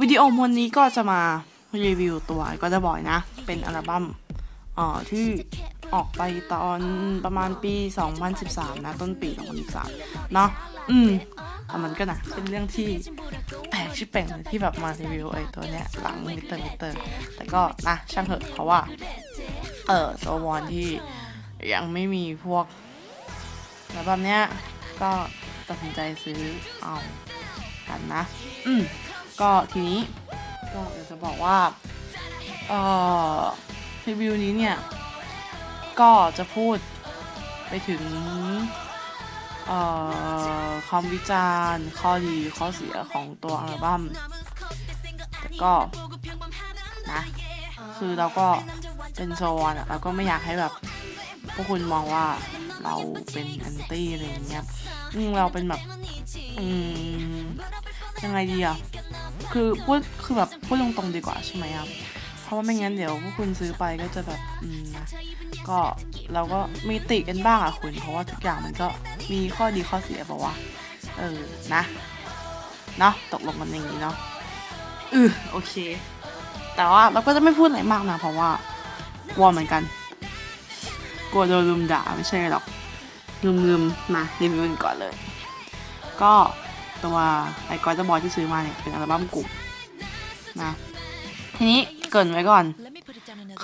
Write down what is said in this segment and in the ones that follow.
วิดีโอมวนนี้ก็จะมารีวิวตัวก็จะบ่อยนะ เป็นอัลบั้มเอ่อที่ออกไปตอนประมาณปี 2013 นะ ต้นปี 2013 เนาะอืมแต่มันก็นะเป็นเรื่องที่แปลกชิบแปลกเลยที่แบบมารีวิวไอ้ตัวเนี้ยหลังมิเตอร์มิเตอร์ แต่ก็นะช่างเถอะเพราะว่า เออโซวอนที่ยังไม่มีพวกอัลบั้มเนี้ยก็ตัดสินใจซื้อเอากันนะ อืม ก็ทีนี้ก็อยากจะบอกว่าเอ่อรีวิวนี้เนี่ย ก็จะพูดไปถึงเอ่อคำวิจารณ์ข้อดีข้อเสียของตัวอัลบั้มแต่ก็นะคือเราก็เป็นโซนอะเราก็ไม่อยากให้แบบ พวกคุณมองว่าเราเป็นแอนตี้อะไรอย่างเงี้ยเราเป็นแบบ อืมยังไงดีอะ คือพูดคือแบบพูดตรงๆดีกว่าใช่ไหมครับเพราะว่าไม่งั้นเดี๋ยวพวกคุณซื้อไปก็จะแบบอืมนะก็เราก็มีติกันบ้างอะคุณ เพราะว่าทุกอย่างมันก็มีข้อดีข้อเสียบอกว่าเออนะเนาะตกลงกันอย่างนี้เนาะอือโอเค แต่ว่าเราก็จะไม่พูดอะไรมากนะ เพราะว่ากลัวเหมือนกันกลัวโดนลุมด่าไม่ใช่หรอกลืมๆมารีวิวกันก่อนเลย ก็ ตัวไอ้กอยจะบอยที่ซื้อมาเนี่ยเป็นอัลบั้มกลุ่มนะทีนี้เกินไว้ก่อน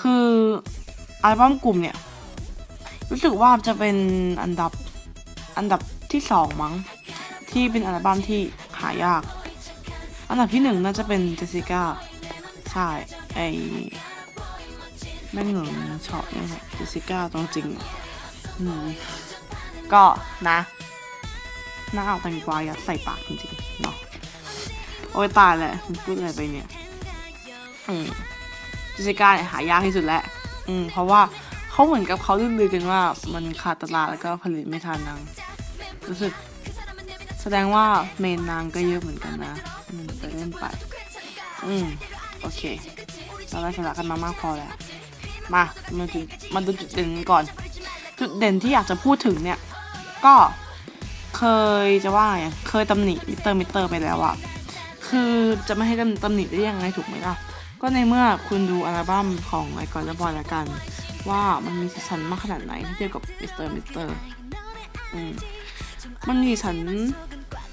คืออัลบั้มกลุ่มเนี่ย รู้สึกว่าจะเป็นอันดับอันดับที่สองมั้งที่เป็นอัลบั้มที่หายาก อันดับที่หนึ่งน่าจะเป็นเจสสิก้าใช่ไอแม่งเหนือช็อตเนี่ยเจสสิก้าตรงจริงอืมก็นะ น้าเอาแตงกวายัดใส่ปากจริงๆเนาะโอ้ยตายแหละมันพูดอะไรไปเนี่ย อืมจสสิก้าเนี่ยหายากที่สุดแล้วอืม เพราะว่าเขาเหมือนกับเขาลือๆกันว่า มันขาดตลาดแล้วก็ผลิตไม่ทันนางรู้สึก แสดงว่าเมนนางก็เยอะเหมือนกันนะอืมไปเล่นไป อืม โอเค เราได้สาระกันมามากพอแล้ว มามาดูมาดูจุดเด่นก่อน จุดเด่นที่อยากจะพูดถึงเนี่ย ก็ เคยจะว่าไงเคยตำหนิมิเตอร์มิเตอร์ไปแล้วอะคือจะไม่ให้ตำตำหนิได้ยังไงถูกไหมล่ะ ก็ในเมื่อคุณดูอัลบั้มของไอคอนและบอยละกัน ว่ามันมีสีสันมากขนาดไหนที่เทียบกับมิสเตอร์มิสเตอร์อืมมันมีสัน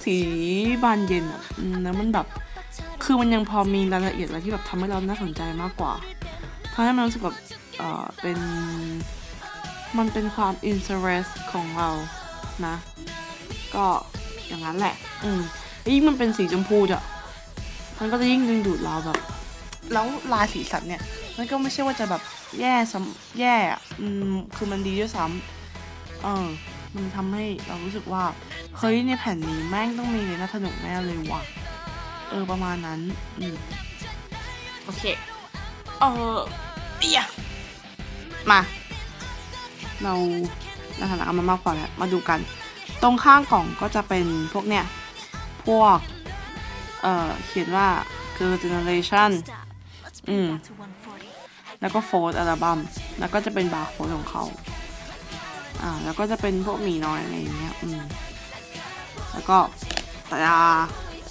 สีบานเย็นอะแล้วมันแบบ คือมันยังพอมีรายละเอียดอะไรที่แบบทำให้เราน่าสนใจมากกว่าทำให้มันรู้สึกแบบเออเป็น มันเป็นความ interest ของเรานะ ก็อย่างนั้นแหละ อืมยิ่งมันเป็นสีชมพูอะมันก็จะยิ่งดึงดูดเราแบบ แล้วลายสีสันเนี่ย มันก็ไม่ใช่ว่าจะแบบแย่ซ้ำแย่อะอืมคือมันดีด้วยซ้ำเออ มันทำให้เรารู้สึกว่าเฮ้ยในแผ่นนี้แม่งต้องมีเลยนะสนุกแน่เลยว่ะเออประมาณนั้นอืมโอเค เออเอียมา เราในฐานะมามากพอแล้วมาดูกัน ตรงข้างกล่องก็จะเป็นพวกเนี่ย พวก เอ่อ เขียนว่า Girl Generation อืม แล้วก็โฟร์อัลบั้มแล้วก็จะเป็นบาร์โค้ดของเขา อ่า แล้วก็จะเป็นพวกหมีน้อยอะไรอย่างเงี้ย อืม แล้วก็ตา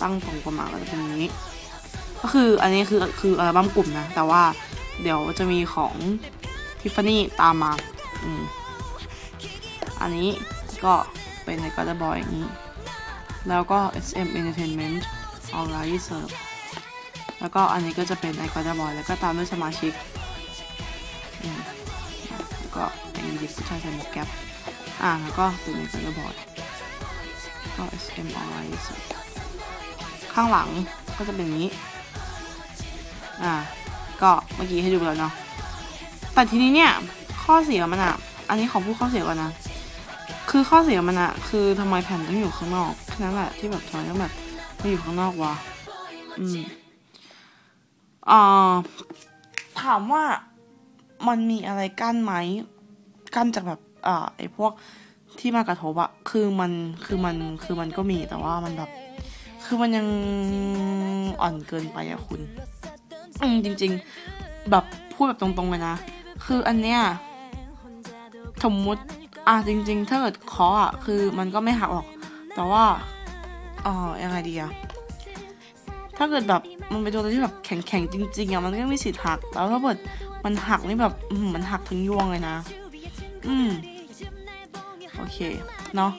ตั้งตรงประมาณก็จะเป็นนี้ ก็คืออันนี้คือคืออัลบั้มกลุ่มนะ แต่ว่าเดี๋ยวจะมีของทิฟฟานี่ตามมา อืม อันนี้ก็ เป็นในก o บอยอย่างนี้ แล้วก็ SM Entertainment Alright Serve แล้วก็อันนี้ก็จะเป็นไอคอนบอยแล้วก็ตามด้วยสมาชิกแล้วก็เป็นเด็กผู้ชายใส่หมวกแก๊ปอ่าแล้วก็เป็นไอคอนบอยก็ SM All Rights ข้างหลังก็จะเป็นนี้ อ่า ก็เมื่อกี้ให้ดูแล้วเนาะแต่ทีนี้เนี่ย ข้อเสียมันอะอันนี้ขอพูดข้อเสียก่อนนะ คือข้อเสียมันอะคือทำไมแผ่นต้องอยู่ข้างนอกแค่นั้นแหละที่แบบทำไมต้องแบบไม่อยู่ข้างนอกวะอืมอ่าถามว่ามันมีอะไรกั้นไหมกั้นจากแบบอ่าไอ้พวกที่มากระทบอะคือมันคือมันคือมันก็มีแต่ว่ามันแบบ คือมันยังอ่อนเกินไปอะคุณ อืมจริง ๆ แบบพูดแบบตรงๆเลยนะ คืออันเนี้ยสมมุติ อะจริง ๆ ถ้าเกิดคาะอะคือมันก็ไม่หักหรอก แต่ว่าเออยังไงดีอะถ้าเกิดแบบมันเป็นตัวที่แบบแข็งๆจริงๆอะมันก็ไม่มีสิทธิ์หักแล้วถ้าเกิดมันหักนี่แบบมันหักถึงยวงเลยนะ อืมโอเคเนาะ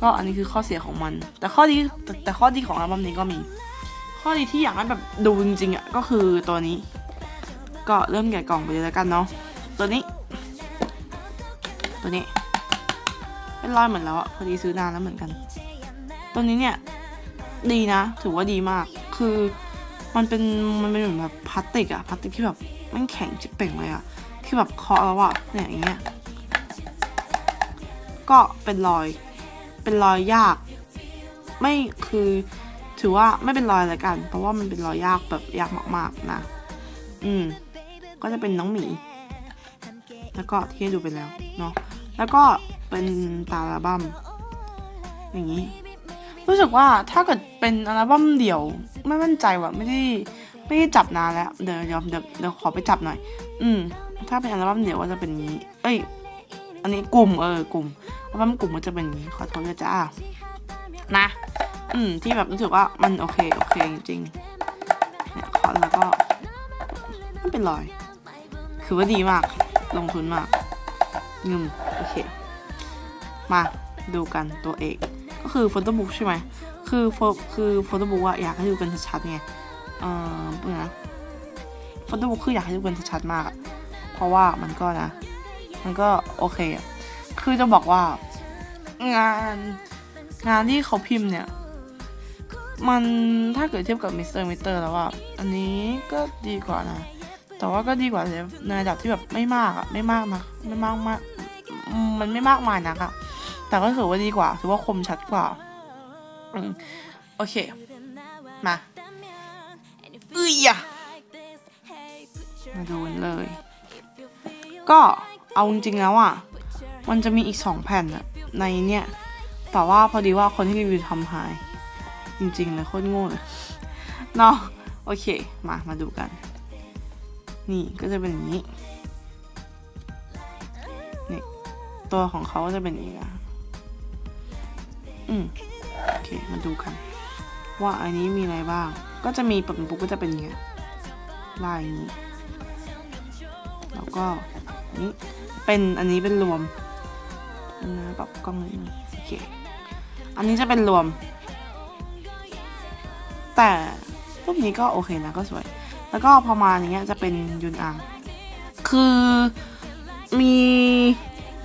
ก็อันนี้คือข้อเสียของมัน แต่ข้อดีแต่แต่ข้อดีของอัลบั้มนี้ก็มี ข้อดีที่อยากให้แบบดูจริงๆอะก็คือตัวนี้ ก็เริ่มแกะกล่องไปเลยแล้วกันเนาะตัวนี้ ตัวนี้ เป็นรอยเหมือนแล้วอะพอดีซื้อนานแล้วเหมือนกัน ตัวนี้เนี่ยดีนะ ถือว่าดีมาก คือมันเป็นมันเป็นเหมือนแบบพลาสติกอะพลาสติกที่แบบมันแข็งจิบเป่งเลยอะที่แบบเคาะแล้วอะเนี่ยอย่างเงี้ย ก็เป็นรอย เป็นรอยยาก ไม่คือถือว่าไม่เป็นรอยอะไรกัน เพราะว่ามันเป็นรอยยากแบบยากมากๆนะ อืม ก็จะเป็นน้องหมี แล้วก็ที่ให้ดูไปแล้วเนาะ แล้วก็ เป็นตาอัลบั้มอย่างนี้ รู้สึกว่าถ้าเกิดเป็นอัลบั้มเดี่ยว ไม่มั่นใจว่ะไม่ได้ไม่ได้จับนานแล้วเดี๋ยวเดี๋ยวเดี๋ยวเดี๋ยวขอไปจับหน่อย อืม ถ้าเป็นอัลบั้มเดี่ยวก็จะเป็นนี้ เอ้ย อันนี้กลุ่มเออกลุ่มอัลบั้มกลุ่มมันจะเป็นนี้ขอโทษด้วยจ้านะ อืม ที่แบบรู้สึกว่ามันโอเคโอเคจริงๆเนี่ยขอแล้วก็ไม่เป็นรอย คือว่าดีมาก ลงทุนมากงึมโอเค มาดูกันตัวเอก ก็คือโฟโต้บุ๊กใช่ไหมคือโฟคือโฟโต้บุ๊กอะอยากให้ดูกันชัดๆไงเออเพื่อนะโฟโต้บุ๊กคืออยากให้ดูกันชัดๆมาก เพราะว่ามันก็นะ มันก็โอเคอะคือจะบอกว่า งานงานที่เขาพิมพ์เนี่ย มันถ้าเกิดเทียบกับมิสเตอร์มิสเตอร์แล้วว่า อันนี้ก็ดีกว่านะ แต่ว่าก็ดีกว่าในระดับที่แบบไม่มากอะไม่มากนะไม่มากมากมันไม่มากมายนะคะ แต่ก็ถือว่าดีกว่า ถือว่าคมชัดกว่า อืม โอเค มาเอ้ยอะมาดูกันเลย ก็เอาจริงๆแล้วอะ มันจะมีอีกสองแผ่นอะในเนี่ย แต่ว่าพอดีว่าคนที่รีวิวทำหาย จริงๆเลยโคตรโง่เลยเนาะโอเค มา มาดูกัน นี่ก็จะเป็นอย่างนี้ นี่ ตัวของเขาก็จะเป็นอย่างนี้นะ อืมโอเค มาดูกัน ว่าอันนี้มีอะไรบ้าง ก็จะมีปกปุ๊กก็จะเป็นอย่างเงี้ยลายอย่างนี้ แล้วก็นี่เป็นอันนี้เป็นรวมนะปรับกล้องนิดนึงโอเค อันนี้จะเป็นรวม แต่รูปนี้ก็โอเคนะก็สวย แล้วก็พอมาอย่างเงี้ยจะเป็นยุนอังคือมี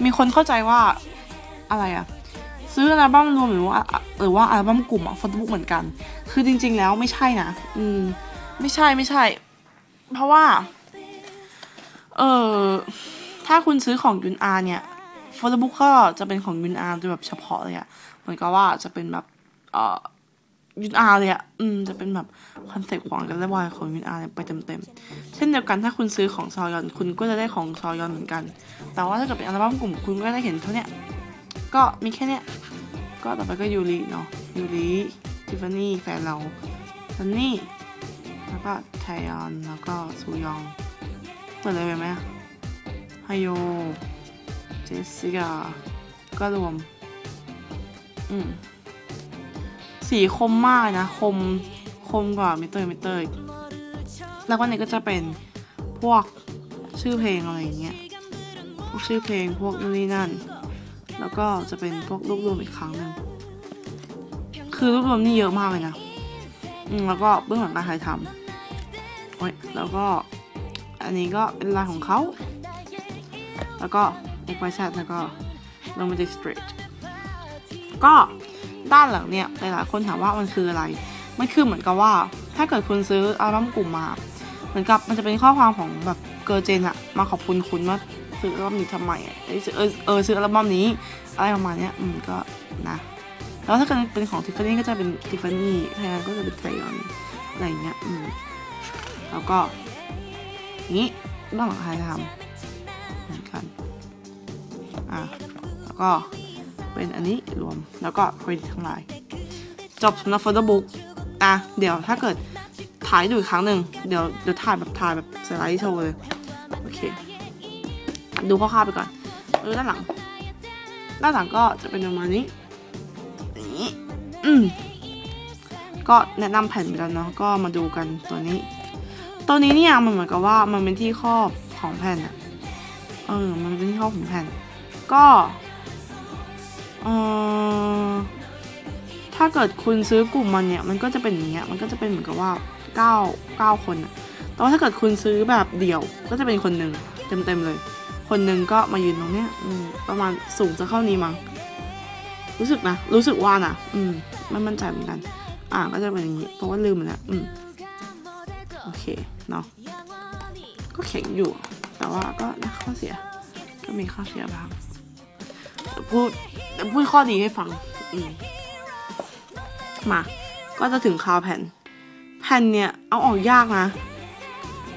มีคนเข้าใจว่าอะไรอะ ซื้ออัลบั้มรวมหรือว่าหรือว่าอัลบั้มกลุ่มอะฟอนต์บุ๊กเหมือนกัน คือจริง ๆ แล้วไม่ใช่นะ อืม ไม่ใช่ไม่ใช่ เพราะว่า เออถ้าคุณซื้อของยุนอาเนี่ยฟอนต์บุ๊กก็จะเป็นของยุนอาโดยแบบเฉพาะเลยอะเหมือนกับว่าจะเป็นแบบ เออยุนอาเลยอะอืม จะเป็นแบบคอนเซ็ปต์ของกันและวายของยุนอาเนี่ยไปเต็มๆ เช่นเดียวกันถ้าคุณซื้อของซอยอน คุณก็จะได้ของซอยอนเหมือนกัน แต่ว่าถ้าเกิดเป็นอัลบั้มกลุ่มคุณก็ได้เห็นเท่าเนี้ย ก็มีแค่เนี้ย ก็ต่อไปก็ยูริเนาะยูริทิฟฟานี่แฟนเราซันนี่ แล้วก็ไทยอน แล้วก็ซูยองเปิดเลยไปไหมไฮโยเจสสิกาก็รวม อืม สีคมมากนะ คม คมกว่ามิเตอร์มิเตอร์ แล้วก็นี่ก็จะเป็นพวกชื่อเพลงอะไรอย่างเงี้ย พวกชื่อเพลงพวกนู่นนี่นั่น แล้วก็จะเป็นพวกรวบรวมอีกครั้งหนึ่งคือรวบรวมนี่เยอะมากเลยนะอืมแล้วก็เบื้องหลังการถ่ายทำโอ้ยแล้วก็อันนี้ก็เป็นลายของเขา แล้วก็ x y z แล้วก็ romantic street ก็ด้านหลังเนี่ยหลายๆคนถามว่ามันคืออะไร มันคือเหมือนกับว่า ถ้าเกิดคุณซื้ออัลบั้มกลุ่มมา เหมือนกับมันจะเป็นข้อความของแบบเกอร์เจนอะมาขอบคุณคุณว่า ซื้ออัลบั้มนี้ทำไมเออเออเออซื้ออัลบั้มนี้ อะไรประมาณเนี้ยอืมก็นะแล้วถ้าเกิดเป็นของทิฟฟานี่ก็จะเป็นทิฟฟานี่แทนก็จะเป็นไซออนอะไรอย่างเงี้ยอืมแล้วก็นี้ด้านหลังใครทำเหมือนกันอะแล้วก็เป็นอันนี้รวมแล้วก็เครดิตทั้งหลายจบสำหรับโฟโต้บุ๊กอะเดี๋ยวถ้าเกิดถ่ายดูอีกครั้งหนึ่งเดี๋ยวเดี๋ยวถ่ายแบบถ่ายแบบสไลด์โชว์เลย ดูคร่าวๆไปก่อนเออด้านหลัง ด้านหลังก็จะเป็นประมาณนี้นี้อืมก็แนะนำแผ่นไปแล้วเนาะก็มาดูกันตัวนี้ ตัวนี้เนี่ยมันเหมือนกับว่ามันเป็นที่ครอบของแผ่นอะเออ มันเป็นที่ครอบของแผ่น ก็เออถ้าเกิดคุณซื้อกลุ่มมันเนี่ย มันก็จะเป็นอย่างเงี้ย มันก็จะเป็นเหมือนกับว่าเก้าเก้าคนอะแต่ว่าถ้าเกิดคุณซื้อแบบเดี่ยว ก็จะเป็นคนหนึ่งเต็มเต็มๆเลย คนหนึ่งก็มายืนตรงเนี้ยอืมประมาณสูงจะเข้านี้มั้งรู้สึกนะ รู้สึกว่านะอืมไม่มั่นใจเหมือนกัน อ่าก็จะเป็นอย่างนี้เพราะว่าลืมมันแล้วอืมโอเคเนาะก็แข็งอยู่ แต่ว่าก็นะข้อเสีย ก็มีข้อเสียบ้างพูดพูดข้อดีให้ฟังอืมมา ก็จะถึงคาวแผ่น แผ่นเนี่ย เอาออกยากนะ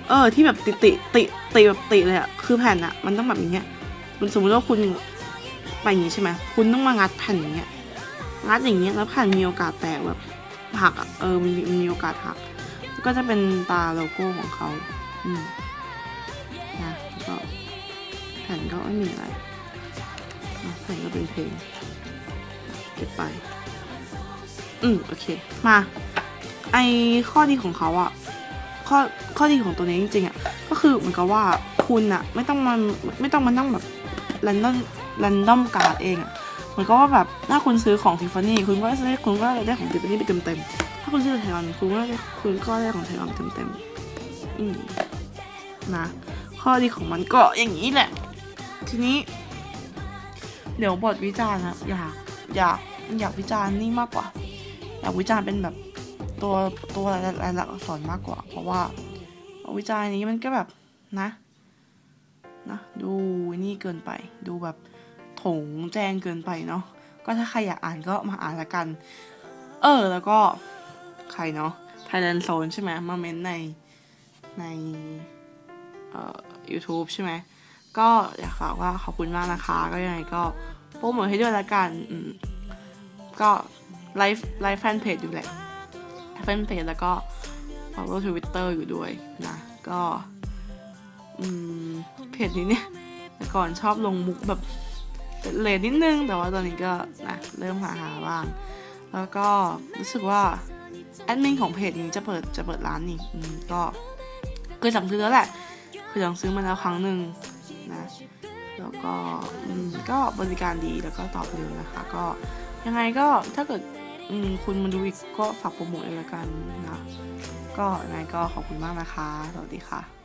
เออ ที่แบบติติติติแบบติเลยอะคือแผ่นอะมันต้องแบบอย่างเงี้ยมันสมมติว่าคุณไปอย่างงี้ใช่ไหมคุณต้องมางัดแผ่นอย่างเงี้ยงัดอย่างเงี้ยแล้วแผ่นมีโอกาสแตกแบบหักอะเออมันมีมีโอกาสหักก็จะเป็นตาโลโก้ของเขาอืมนะแล้วก็แผ่นก็ไม่มีอะไรแผ่นก็เป็นเพลงเก็บไป อืมโอเค มา ไอข้อดีของเขาอะ ข้อข้อดีของตัวนี้จริงๆอะก็คือเหมือนกับว่าคุณอะไม่ต้องมาไม่ต้องมานั่งแบบแรนดอมแรนดอมการ์ดเองอะเหมือนกับว่าแบบถ้าคุณซื้อของทิฟฟานี่คุณก็ได้คุณก็ได้ของทิฟฟานี่ไปเต็มๆถ้าคุณซื้อไทยอนคุณก็ได้คุณก็ได้ของไทยอนเต็มๆอืมนะข้อดีของมันก็อย่างนี้แหละ ทีนี้ เดี๋ยวบทวิจารณ์อะอยากอยากอยากวิจารณ์นี่มากกว่า อยากวิจารณ์เป็นแบบ ตัวตัวรายลักษณ์อักษรมากกว่า เพราะว่าวิจารณ์นี้มันก็แบบนะนะดูนี่เกินไป ดูแบบถงแจ้งเกินไปเนาะก็ถ้าใครอยากอ่านก็มาอ่านละกัน เออ แล้วก็ใครเนาะ Thailand Zone ใช่ไหมมาเม้นในในเอ่อ YouTube ใช่ไหม ก็อยากฝากว่าขอบคุณมากนะคะ ก็ยังไงก็โปรโมทให้ด้วยละกันอืมก็ไลฟ์ไลฟ์แฟนเพจอยู่แหละ แฟนเพจแล้วก็ follow Twitter อยู่ด้วยนะ ก็อืมเพจนี้เนี่ยแต่ก่อนชอบลงมุกแบบเลนนิดนึง แต่ว่าตอนนี้ก็นะเริ่มหาหาบ้าง แล้วก็รู้สึกว่าแอดมินของเพจนี้จะเปิดจะเปิดร้านนี่ก็เคยสั่งซื้อแล้วแหละเคือสั่งซื้อมาแล้วครั้งหนึ่งนะแล้วก็ก็บริการดีแล้วก็ตอบเร็วนะคะ ก็ยังไงก็ถ้าเกิด อืมคุณมาดูอีกก็ฝากโปรโมทเลยละกันนะ ก็ไงก็ขอบคุณมากนะคะ สวัสดีค่ะ